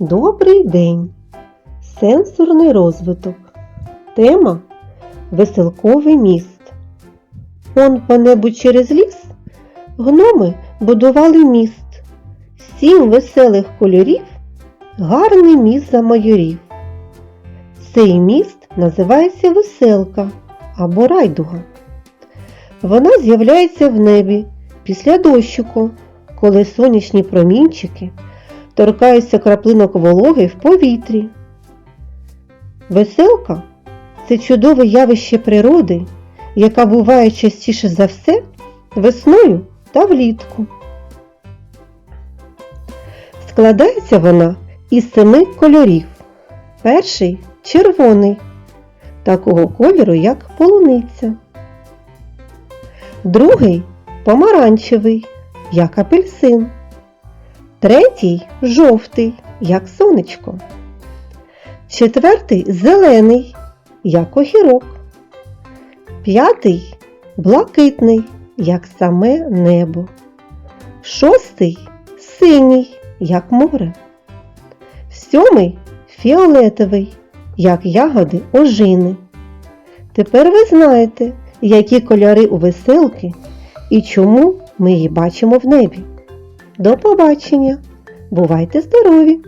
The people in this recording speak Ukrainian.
Добрий день! Сенсорний розвиток. Тема Веселковий міст. Он по небу через ліс гноми будували міст. Сім веселих кольорів, гарний міст замайорів. Цей міст називається веселка або райдуга. Вона з'являється в небі після дощику, коли сонячні промінчики торкаються краплинок вологи в повітрі. Веселка це чудове явище природи, яка буває частіше за все весною та влітку. Складається вона із семи кольорів. Перший червоний, такого кольору, як полуниця. Другий помаранчевий, як апельсин. Третій жовтий, як сонечко. Четвертий зелений, як огірок. П'ятий блакитний, як саме небо. Шостий синій, як море. Сьомий фіолетовий, як ягоди ожини. Тепер ви знаєте, які кольори у веселки і чому ми її бачимо в небі. До побачення! Бувайте здорові!